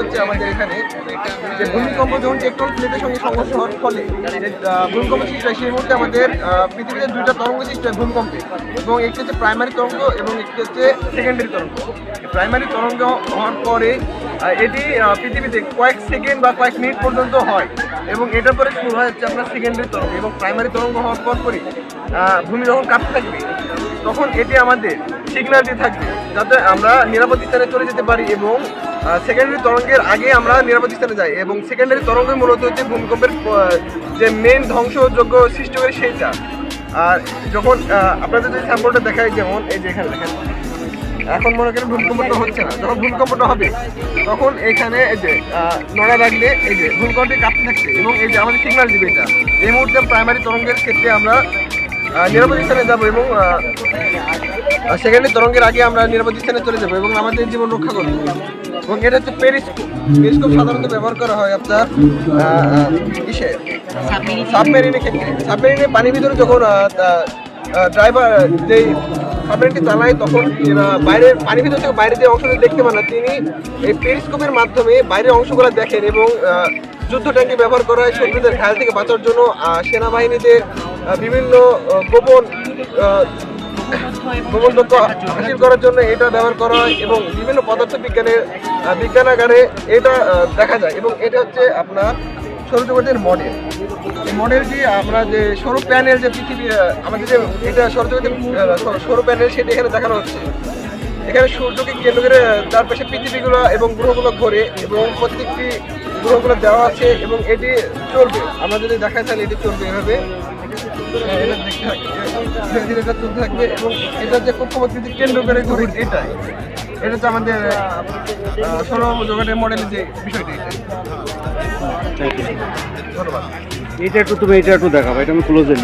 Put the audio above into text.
হচ্ছে আমাদের এখানে। যে ভূমিকম্প যখন টেকটন প্লেটের সঙ্গে সংঘর্ষ হওয়ার ফলে ভূমিকম্প সৃষ্টি হয়, সেই মুহূর্তে আমাদের পৃথিবীতে দুইটা তরঙ্গ সৃষ্টি হয়, ভূমিকম্পে। এবং একটি হচ্ছে প্রাইমারি তরঙ্গ এবং একটি হচ্ছে সেকেন্ডারি তরঙ্গ। প্রাইমারি তরঙ্গ হওয়ার পরে এটি পৃথিবীতে কয়েক সেকেন্ড বা কয়েক মিনিট পর্যন্ত হয় এবং এটার পরে শুরু হয় হচ্ছে আপনার সেকেন্ডারি তরঙ্গ এবং প্রাইমারি তরঙ্গ হওয়ার পর পরই ভূমি যখন কাঁপতে থাকবে, তখন এটি আমাদের সিগন্যাল দিয়ে থাকবে। যাতে আমরা নিরাপদ স্থানে চলে যেতে পারি এবং সেকেন্ডারি তরঙ্গের আগে আমরা নিরাপদ স্থানে যাই এবং সেকেন্ডারি তরঙ্গ মূলত হচ্ছে ভূমিকম্পের যে মেন ধ্বংসযোগ্য সৃষ্টি করে সেইটা। আর যখন আপনাদের যদি স্যাম্পলটা দেখায় যেমন এই যে এখানে দেখেন, এখন মনে করেন ভূমিকম্পটা হচ্ছে না। যখন ভূমিকম্পটা হবে, তখন এখানে এই যে নড়া লাগলে এই যে ভূমিকম্পটি কাঁপতে থাকছে এবং এই যে আমাদের সিগন্যাল দিবে এটা। এই মুহূর্তে প্রাইমারি তরঙ্গের ক্ষেত্রে আমরা নিরাপদ স্থানে যাব এবং সেকেন্ডারি তরঙ্গের আগে আমরা নিরাপদ স্থানে চলে যাব এবং আমাদের জীবন রক্ষা করব। এবং এটা হচ্ছে পেরিস্কোপ। পেরিস্কোপ সাধারণত ব্যবহার করা হয় আপনার আহ, সাবমেরিনের ক্ষেত্রে। সাবমেরিনে পানির ভিতরে যখন ড্রাইভার যেই সাবমেরিনটি চালায় তখন বাইরের পানির ভিতর থেকে বাইরে যে অংশটা দেখতে পান না তিনি এই পেরিস্কোপের মাধ্যমে বাইরের অংশগুলো দেখেন এবং যুদ্ধ ট্যাঙ্কি ব্যবহার করা হয় শত্রুদের ঘায়াল থেকে বাঁচার জন্য? সেনাবাহিনীদের বিভিন্ন গোপন গোপন তথ্য হাসিল করার জন্য এটা ব্যবহার করা হয় এবং বিভিন্ন পদার্থ বিজ্ঞানের আহ, বিজ্ঞানাগারে এটা দেখা যায় এবং এটা হচ্ছে আপনার সৌরজগতের মডেল এই মডেলটি আমরা যে সৌর প্যানেল যে পৃথিবী আমাদের যে এটা সৌরজগতের সৌর প্যানেল সেটা এখানে দেখানো হচ্ছে। এখানে সূর্যকে কেন্দ্র করে আহ, চারপাশে পৃথিবীগুলো এবং গ্রহগুলো ঘোরে এবং প্রত্যেকটি গ্রহগুলো দেওয়া আছে এবং এটি চলবে। আমরা যদি দেখাই তাহলে এটি চলবে এভাবে। হ্যাঁ, এটা দেখতে থাকবে ধীরে ধীরে এটা চলতে থাকবে এবং এটা যে কেন্দ্র করে ঘুরে এটাই এটা হচ্ছে আমাদের মডেলের যে বিষয়টি এটা। ধন্যবাদ। এটা একটু তুমি এটা একটু দেখাবো এটা আমি ক্লোজে